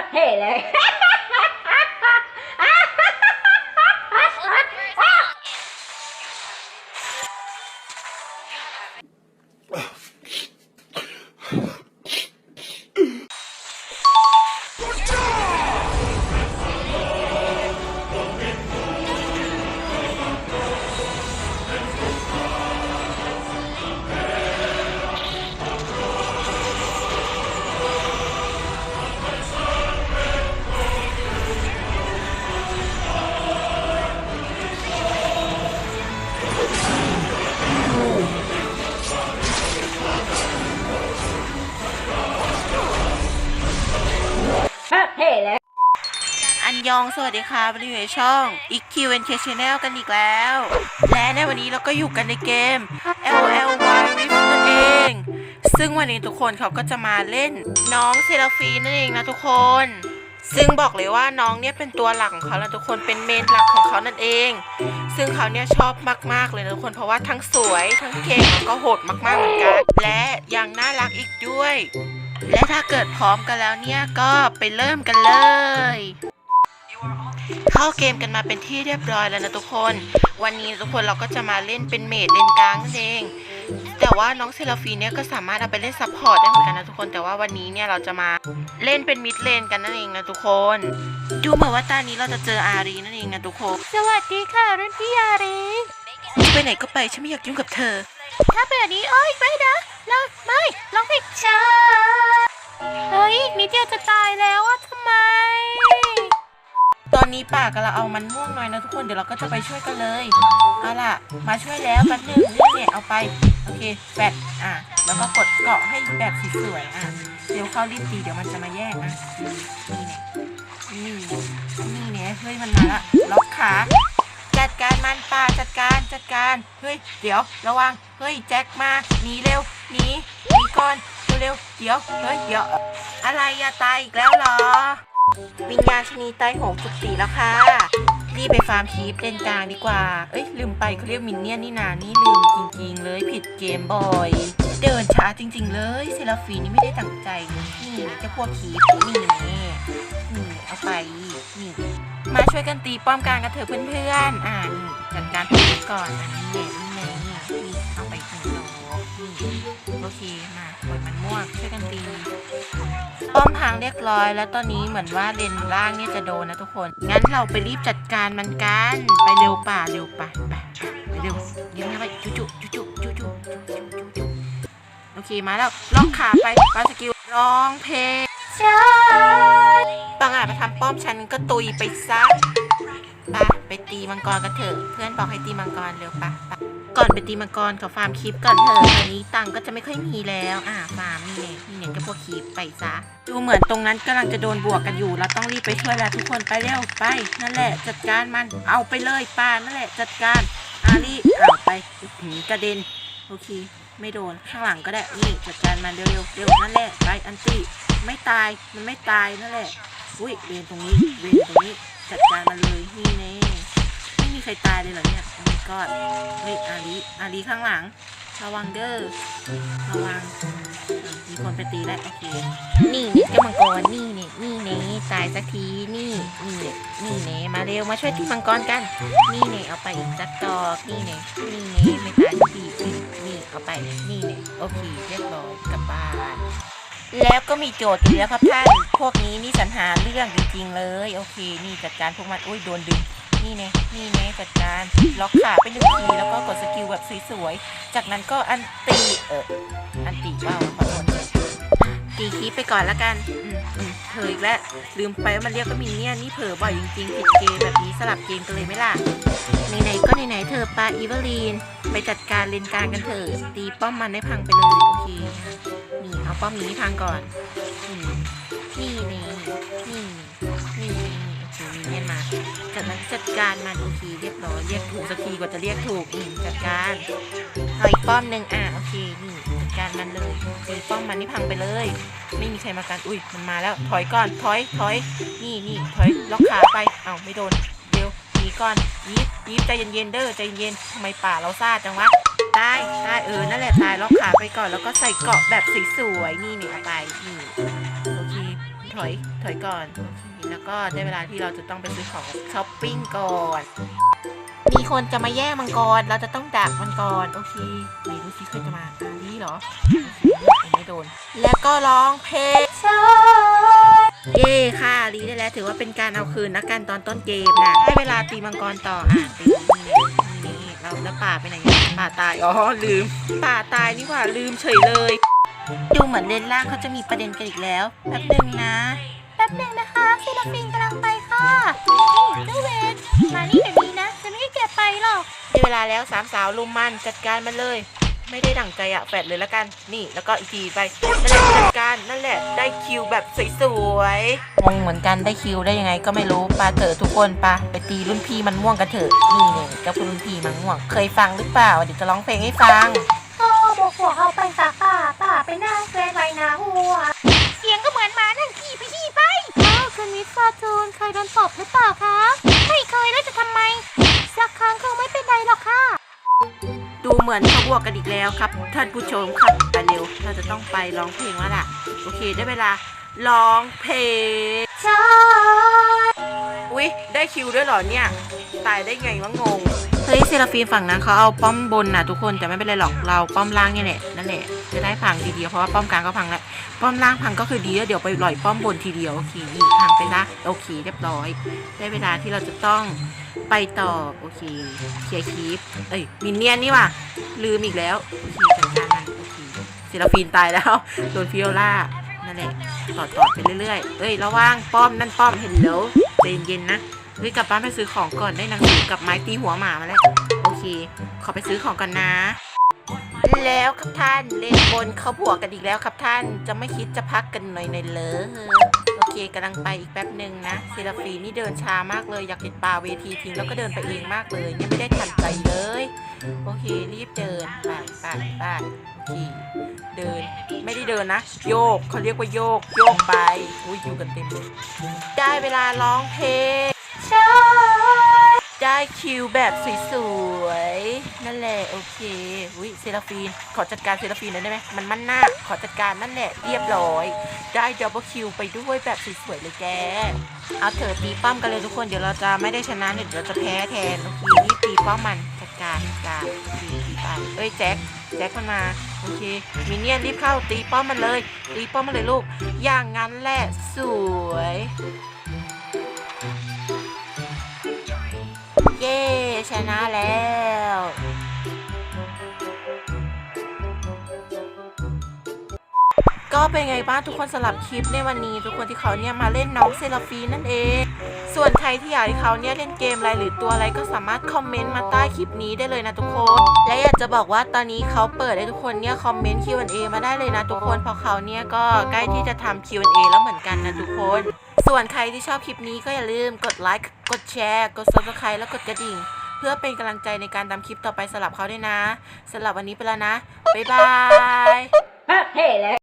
Hello. there. ยอง สวัสดีค่ะวันนี้อยู่ในช่องอีกคิวเอ็นเคชแนลกันอีกแล้ว และในวันนี้เราก็อยู่กันในเกม L L Y Rift นั่นเอง ซึ่งวันนี้ทุกคนเขาก็จะมาเล่นน้องเซราฟีนั่นเองนะทุกคน ซึ่งบอกเลยว่าน้องเนี่ยเป็นตัวหลักของเขาแล้วทุกคนเป็นเมนหลักของเขานั่นเอง ซึ่งเขาเนี่ยชอบมากๆเลยนะทุกคนเพราะว่าทั้งสวยทั้งเก่งแล้วก็โหดมากๆเหมือนกัน และยังน่ารักอีกด้วยและถ้าเกิดพร้อมกันแล้วเนี่ยก็ไปเริ่มกันเลย เข้าเกมกันมาเป็นที่เรียบร้อยแล้วนะทุกคน วันนี้ทุกคนเราก็จะมาเล่นเป็นเมดเลนกลางนั่นเอง แต่ว่าน้องเซราฟีเนี่ยก็สามารถเอาไปเล่นซัพพอร์ตได้เหมือนกันนะทุกคน แต่ว่าวันนี้เนี่ยเราจะมาเล่นเป็นมิดเลนกันนั่นเองนะทุกคน ดูเหมือนว่าตานี้เราจะเจออารีนั่นเองนะทุกคน สวัสดีค่ะรุ่นพี่อารีไปไหนก็ไปฉันไม่อยากยุ่งกับเธอ ถ้าเป็นแบบนี้เอ้ยไม่นะเราไม่ลองผิดชาเฮ้ยนิดเดียวจะตายแล้วอะทำไม ตอนนี้ป่ากำลังเอามันม่วงหน่อยนะทุกคนเดี๋ยวเราก็จะไปช่วยกันเลยเอาล่ะ มาช่วยแล้วแป๊บนึงนี่เนี่ยเอาไปโอเคแบตอะแล้วก็กดเกาะให้แบบสวยๆอะเดี๋ยวเข้ารีบตีเดี๋ยวมันจะมาแย่งอะนี่เนี่ยนี่นี่เนี่ยเฮ้ยมันมาละล็อกขาจัดการมันป่าจัดการจัดการเฮ้ยเดี๋ยวระวังเฮ้ยแจ็คมาหนีเร็วหนีหนีก่อนเร็วเดี๋ยวเฮ้ยเดี๋ยวอะไรอะตายอีกแล้วเหรอ วิญญาณชนีไตโหงจุดสีแล้วค่ะ รีบไปฟาร์มคีปเล่นกลางดีกว่า เอ้ยลืมไปเขาเรียกมินเนี่ยนนี่นานี่ลืมจริงๆ เลยผิดเกมบ่อย เดินช้าจริง ๆ เลยเซราฟีนี่ไม่ได้ตั้งใจนี่เจะพวกคีปนี่นี่เอาไปนี่มาช่วยกันตีป้อมกลางกันเถอะเพื่อนๆ อ่านี่จัดการก่อนนี่นี่นี่นี่เอาไปถึงโลนี่ โอเคมาบนมันม่วงช่วยกันตีป้อมพังเรียบร้อย แล้วตอนนี้เหมือนว่าเลนล่างเนี่ยจะโดนนะทุกคน งั้นเราไปรีบจัดการมันกัน ไปเร็วป่าเร็วป่าไปไปเร็วยิงเข้าไปจุ๊จุ๊จุ๊จุ๊จุ๊จุ๊จุ๊โอเคมาแล้วล็อกขาไปวาสกิลร้องเพลงฉันปังอาจมาทำป้อมชันก็ตุยไปซะปไปตีมังกรกันเถอะ เพื่อนบอกให้ตีมังกรเร็วปะป ก่อนไปตีมังกรขอฟาร์มคลิปก่อนเถอะตอนนี้ตังก็จะไม่ค่อยมีแล้ว อ่าฟาร์มนี่เนี่ยนี่เนี่ยก็พวกคลิปไปซะดูเหมือนตรงนั้นกำลังจะโดนบวกกันอยู่ เราต้องรีบไปช่วยแล้วทุกคนไปเร็วไป นั่นแหละจัดการมันเอาไปเลยป้านั่นแหละจัดการอารีเอาไปกระเด็นโอเค ไม่โดนข้างหลังก็ได้นี่จัดการมันเร็วๆเร็วนั่นแหละไปอันตี้ไม่ตายมันไม่ตายนั่นแหละอุ้ยเวนตรงนี้เวนตรงนี้จัดการมันเลยนี่แน่ไม่มีใครตายเลยเหรอเนี่ย โอ้ my god เฮ้ยอารีอารีข้างหลัง ระวังเด้อระวังมีคนไปตีแล้วโอเคนี่นี่เจ้ามังกรนี่นี่นี่เน่ตายสักทีนี่นี่เน่นี่เน่มาเร็วมาช่วยที่มังกรกัน นี่เน่เอาไปอีกจักดอกนี่เน่นี่เน่ไม่ตายสักทีนี่นี่เอาไปนี่เน่โอเคเรียบร้อยกลับบ้านแล้วก็มีโจทย์อีกแล้วครับท่าน พวกนี้นี่สัญหาเรื่องจริงๆเลย โอเค นี่จัดการพวกมัน อุ้ยโดนดึง นี่เน่นี่เน่จัดการ ล็อกขาไปหนึ่งทีแล้วก็กดสกิลแบบสวยๆ จากนั้นก็อันตีเอออันตีเปล่าขอโทษตีคีไปก่อนละกันเผลออีกแล้วลืมไปว่ามันเรียกว่ามินเนี่ยนี่เผลอบ่อยจริงๆผิดเกมแบบนี้สลับเกมกันเลยไหมล่ะไหนๆก็ไหนๆเธอปาอีเวอรีน ไปจัดการเลนกลางกันเถอะตีป้อมมันได้พังไปเลยโอเคนี่เอาป้อมนี้พังก่อนนี่นี่นี่นี่ จากนั้นจัดการมันโอเคเรียบร้อยเรียกถูกสักทีกว่าจะเรียกถูกอืมจัดการเอาอีกป้อมหนึ่งอะโอเคนี่จัดการมันเลยตีป้อมมันนี่พังไปเลย ไม่มีใครมากันอุ้ยมันมาแล้วถอยก่อนถอยถอยนี่นี่ถอยล็อกขาไปเอาไม่โดนเร็วหนีก่อนยีบยีบใจเย็นๆเด้อใจเย็นทำไมป่าเราซ่าจังวะตายตายเออนั่นแหละตายล็อกขาไปก่อนแล้วก็ใส่เกาะแบบสวยๆนี่นี่ไปนี่โอเคถถอยถอยก่อนโอเค แล้วก็ได้เวลาที่เราจะต้องไปซื้อของช้อปปิ้งก่อน มีคนจะมาแย่งมังกร เราจะต้องดักมังกร โอเคไหนดูซิใครจะมาอาลีเหรอ ไม่โดน แล้วก็ร้องเพลงเย่ค่ะลีได้แล้วถือว่าเป็นการเอาคืนนะกันตอนต้นเกมนะให้เวลาตีมังกรต่ออะตีนี่เราแล้วป่าไปไหนป่าตายอ๋อลืม ป่าตายนี่หว่าลืมเฉยเลย ดูเหมือนเลนล่างเขาจะมีประเด็นกันอีกแล้วแป๊บหนึ่งนะ บหนึ่งนะคะซิลฟินกำลังไปค่ะนี่เจ้าเวนมานี่เดี๋ยวนี้นะ จะไม่ให้แกไปหรอกได้เวลาแล้วสามสาวลุมมันจัดการมันเลย ไม่ได้ดั่งใจอะแฟดเลยละกัน นี่แล้วก็อีกทีไปนั่นแหละจัดการนั่นแหละได้คิวแบบสวยๆงงเหมือนกันได้คิวได้ยังไงก็ไม่รู้ปาเถอะทุกคนปาไปตีรุ่นพี่มันม่วงกันเถอะนี่เนี่ยเจ้าคุณรุ่นพี่มันม่วง เคยฟังหรือเปล่าเดี๋ยวจะร้องเพลงให้ฟังโอ้บอกหัวเอาไปฝาป่าป่าไปหน้าแกลนไว้นาหั หรือเปล่าคะไม่เคยแล้วจะทำไม สักครั้งคงไม่เป็นไรหรอกค่ะ ดูเหมือนเขาบวกกันอีกแล้วครับ ท่านผู้ชมครับไปเร็วเราจะต้องไปร้องเพลงแล้วล่ะ โอเคได้เวลาร้องเพลงใช่อุ๊ยได้คิวด้วยเหรอเนี่ย ตายได้ไงวะงง เฮ้ยเซราฟีนฝั่งนั้นเขาเอาป้อมบนน่ะทุกคนแต่ไม่เป็นไรหรอกเราป้อมล่างนี่แหละนั่นแหละจะได้พังทีเดียวเพราะว่าป้อมกลางก็พังแล้วป้อมล่างพังก็คือดีแล้วเดี๋ยวไปลอยป้อมบนทีเดียวโอเคนี่พังไปละโอเคเรียบร้อย ได้เวลาที่เราจะต้องไปต่อโอเคเคลียร์คีปเอ้ยมินเนี่ยนนี่ว่ะลืมอีกแล้วโอเคจัดการมันโอเคเซราฟีนตายแล้วโดนฟิโอล่านั่นแหละต่อต่อไปเรื่อยๆเอ้ยระวังป้อมนั่นป้อมเห็นแล้วใจเย็นๆนะ เฮ้ยกลับบ้านไปซื้อของก่อนได้หนังสือกับไม้ตีหัวหมามาแล้วโอเค ขอไปซื้อของกันนะ แล้วครับท่านเล่นบนเขาบวกกันอีกแล้วครับท่านจะไม่คิดจะพักกันหน่อยในอยเลยโอเคกำลังไปอีกแป๊บหนึ่งนะเซราฟีนี่เดินช้ามากเลยอยากติดปลาเวทีทิ้งแล้วก็เดินไปเองมากเลยยังไม่ได้ทันใจเลย โอเครีบเดินไปไปไปโอเคเดินไม่ได้เดินนะ โยกเขาเรียกว่าโยก โยกไปอุ้ยอยู่กันเต็มเลยได้เวลาร้องเพลง ได้คิวแบบสวยๆ นั่นแหละโอเคอุ้ยเซราฟีน ขอจัดการเซราฟีนหน่อยได้ไหมมันมั่นหน้า ขอจัดการนั่นแหละเรียบร้อย ได้ดับเบิลคิวไปด้วยแบบสวยๆเลยแก เอาเถอะตีป้อมกันเลยทุกคน เดี๋ยวเราจะไม่ได้ชนะเดี๋ยวเราจะแพ้แทนโอเครีบตีป้อมมันจัดการจัดการโอเคตีไปเอ้ยแจ็คแจ็คมันมาโอเคมินเนี่ยนรีบเข้าตีป้อมมันเลย ตีป้อมมันเลยลูก อย่างนั้นแหละสวย ย้ชนะแล้วก็เป็นไงบ้างทุกคนสำหรับคลิปในวันนี้ ทุกคนที่เขาเนี่ยมาเล่นน้องเซราฟีนั่นเอง ส่วนใครที่อยากให้เขาเนี่ยเล่นเกมอะไรหรือตัวอะไรก็สามารถคอมเมนต์มาใต้คลิปนี้ได้เลยนะทุกคน และ จะบอกว่าตอนนี้เขาเปิดให้ทุกคนเนี่ยคอมเมนต์ Q&A มาได้เลยนะทุกคน เพราะเขาเนี่ยก็ใกล้ที่จะทำ Q&A แล้วเหมือนกันนะทุกคน ส่วนใครที่ชอบคลิปนี้ก็อย่าลืมกดไลค์ กดแชร์ กด subscribe แล้วกดกระดิ่ง เพื่อเป็นกำลังใจในการทำคลิปต่อไปสำหรับเขาด้วยนะสำหรับวันนี้ไปแล้วนะ บ๊ายบายเฮ้แล้ว